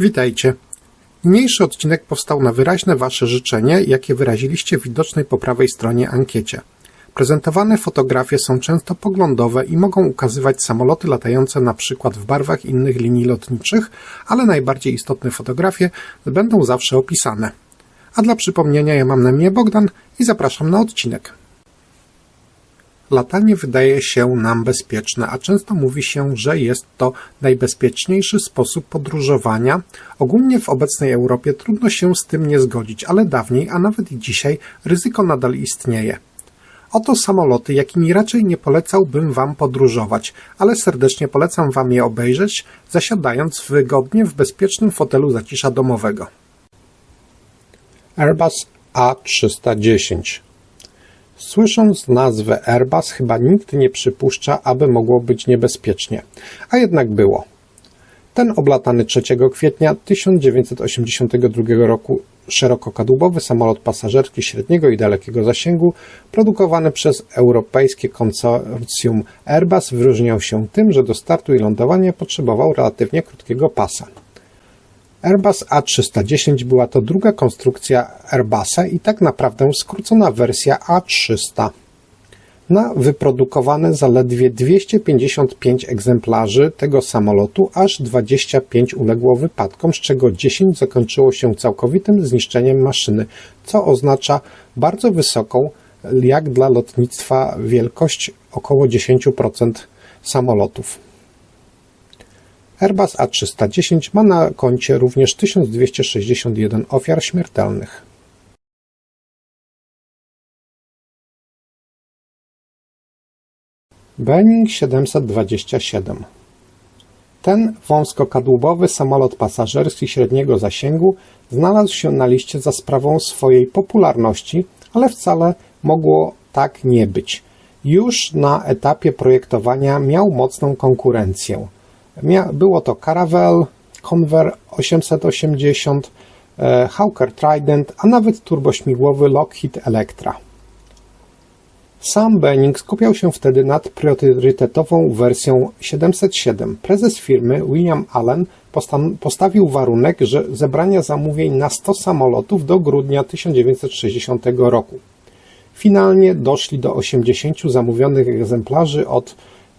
Witajcie. Niniejszy odcinek powstał na wyraźne Wasze życzenie, jakie wyraziliście w widocznej po prawej stronie ankiecie. Prezentowane fotografie są często poglądowe i mogą ukazywać samoloty latające na przykład w barwach innych linii lotniczych, ale najbardziej istotne fotografie będą zawsze opisane. A dla przypomnienia ja mam na imię Bogdan i zapraszam na odcinek. Latanie wydaje się nam bezpieczne, a często mówi się, że jest to najbezpieczniejszy sposób podróżowania. Ogólnie w obecnej Europie trudno się z tym nie zgodzić, ale dawniej, a nawet dzisiaj, ryzyko nadal istnieje. Oto samoloty, jakimi raczej nie polecałbym Wam podróżować, ale serdecznie polecam Wam je obejrzeć, zasiadając wygodnie w bezpiecznym fotelu zacisza domowego. Airbus A310 Słysząc nazwę Airbus, chyba nikt nie przypuszcza, aby mogło być niebezpiecznie. A jednak było. Ten oblatany 3 kwietnia 1982 roku szerokokadłubowy samolot pasażerski średniego i dalekiego zasięgu, produkowany przez europejskie konsorcjum Airbus, wyróżniał się tym, że do startu i lądowania potrzebował relatywnie krótkiego pasa. Airbus A310 była to druga konstrukcja Airbusa i tak naprawdę skrócona wersja A300. Na wyprodukowane zaledwie 255 egzemplarzy tego samolotu aż 25 uległo wypadkom, z czego 10 zakończyło się całkowitym zniszczeniem maszyny, co oznacza bardzo wysoką, jak dla lotnictwa, wielkość około 10% samolotów. Airbus A310 ma na koncie również 1261 ofiar śmiertelnych. Boeing 727 Ten wąskokadłubowy samolot pasażerski średniego zasięgu znalazł się na liście za sprawą swojej popularności, ale wcale mogło tak nie być. Już na etapie projektowania miał mocną konkurencję. Było to Caravelle, Convair 880, e, Hawker Trident, a nawet turbośmigłowy Lockheed Electra. Sam Boeing skupiał się wtedy nad priorytetową wersją 707. Prezes firmy William Allen postawił warunek, że zebrania zamówień na 100 samolotów do grudnia 1960 roku. Finalnie doszli do 80 zamówionych egzemplarzy od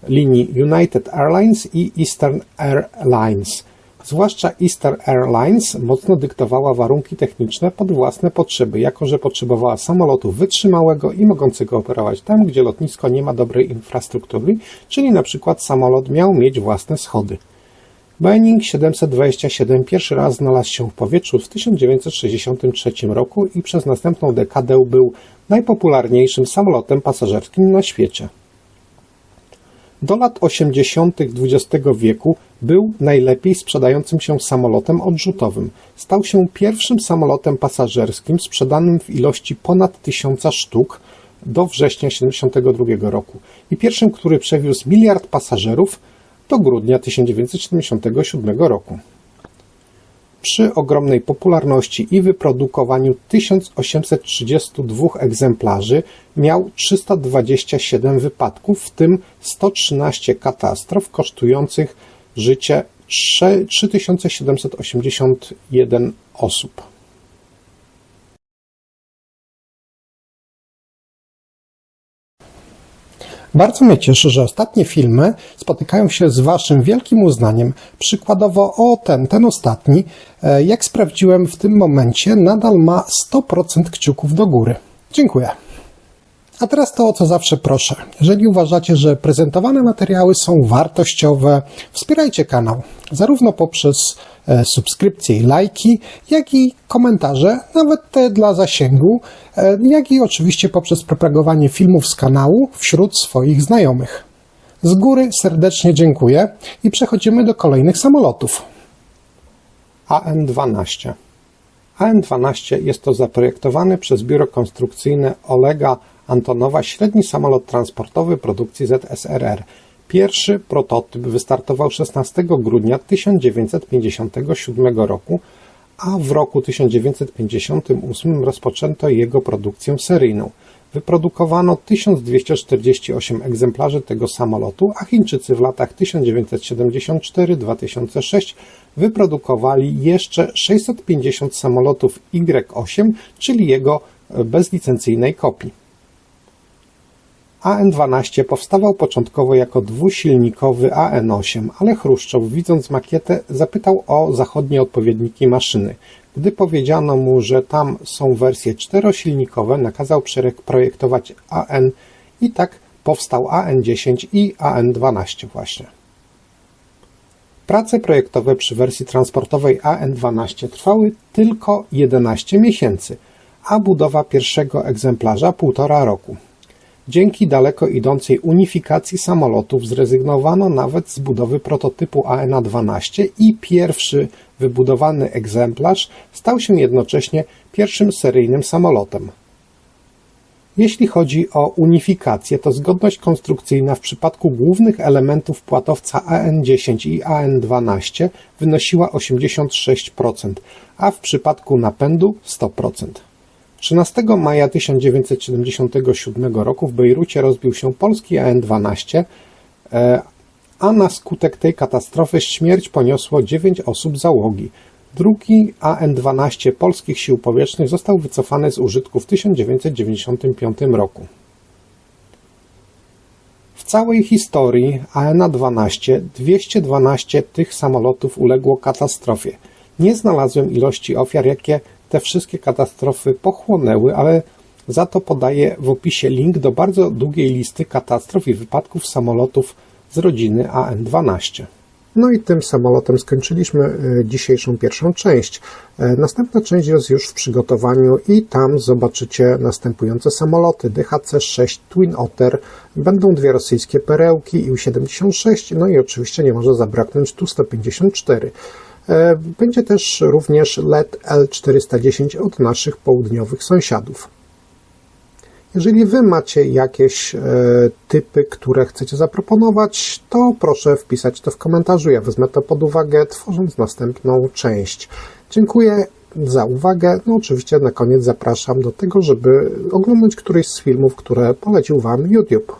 linii United Airlines i Eastern Airlines. Zwłaszcza Eastern Airlines mocno dyktowała warunki techniczne pod własne potrzeby, jako że potrzebowała samolotu wytrzymałego i mogącego operować tam, gdzie lotnisko nie ma dobrej infrastruktury, czyli na przykład samolot miał mieć własne schody. Boeing 727 pierwszy raz znalazł się w powietrzu w 1963 roku i przez następną dekadę był najpopularniejszym samolotem pasażerskim na świecie. Do lat 80. XX wieku był najlepiej sprzedającym się samolotem odrzutowym. Stał się pierwszym samolotem pasażerskim sprzedanym w ilości ponad 1000 sztuk do września 1972 roku i pierwszym, który przewiózł miliard pasażerów do grudnia 1977 roku. Przy ogromnej popularności i wyprodukowaniu 1832 egzemplarzy miał 327 wypadków, w tym 113 katastrof kosztujących życie 3781 osób. Bardzo mnie cieszy, że ostatnie filmy spotykają się z Waszym wielkim uznaniem. Przykładowo, o ten, ten ostatni, e, jak sprawdziłem w tym momencie, nadal ma 100% kciuków do góry. Dziękuję. A teraz to, o co zawsze proszę. Jeżeli uważacie, że prezentowane materiały są wartościowe, wspierajcie kanał, zarówno poprzez e, subskrypcje i lajki, jak i komentarze, nawet te dla zasięgu, e, jak i oczywiście poprzez propagowanie filmów z kanału wśród swoich znajomych. Z góry serdecznie dziękuję i przechodzimy do kolejnych samolotów. AN-12 AN-12 jest to zaprojektowany przez biuro konstrukcyjne Olega Antonowa średni samolot transportowy produkcji ZSRR. Pierwszy prototyp wystartował 16 grudnia 1957 roku, a w roku 1958 rozpoczęto jego produkcję seryjną. Wyprodukowano 1248 egzemplarzy tego samolotu, a Chińczycy w latach 1974-2006 wyprodukowali jeszcze 650 samolotów Y-8, czyli jego bezlicencyjnej kopii. AN-12 powstawał początkowo jako dwusilnikowy AN-8, ale Chruszczow, widząc makietę, zapytał o zachodnie odpowiedniki maszyny. Gdy powiedziano mu, że tam są wersje czterosilnikowe, nakazał projektować AN i tak powstał AN-10 i AN-12 właśnie. Prace projektowe przy wersji transportowej AN-12 trwały tylko 11 miesięcy, a budowa pierwszego egzemplarza półtora roku. Dzięki daleko idącej unifikacji samolotów zrezygnowano nawet z budowy prototypu AN-12 i pierwszy wybudowany egzemplarz stał się jednocześnie pierwszym seryjnym samolotem. Jeśli chodzi o unifikację, to zgodność konstrukcyjna w przypadku głównych elementów płatowca AN-10 i AN-12 wynosiła 86%, a w przypadku napędu 100%. 13 maja 1977 roku w Bejrucie rozbił się polski AN-12, a na skutek tej katastrofy śmierć poniosło 9 osób załogi. Drugi AN-12 polskich sił powietrznych został wycofany z użytku w 1995 roku. W całej historii AN-12 212 tych samolotów uległo katastrofie. Nie znalazłem ilości ofiar, jakie te wszystkie katastrofy pochłonęły, ale za to podaję w opisie link do bardzo długiej listy katastrof i wypadków samolotów z rodziny AN-12. No i tym samolotem skończyliśmy e, dzisiejszą pierwszą część. E, następna część jest już w przygotowaniu i tam zobaczycie następujące samoloty DHC-6 Twin Otter, będą dwie rosyjskie perełki IU-76, no i oczywiście nie może zabraknąć Tu-154. E, będzie też również LED L410 od naszych południowych sąsiadów. Jeżeli Wy macie jakieś e, typy, które chcecie zaproponować, to proszę wpisać to w komentarzu. Ja wezmę to pod uwagę, tworząc następną część. Dziękuję za uwagę. No oczywiście na koniec zapraszam do tego, żeby oglądać któryś z filmów, które polecił Wam YouTube.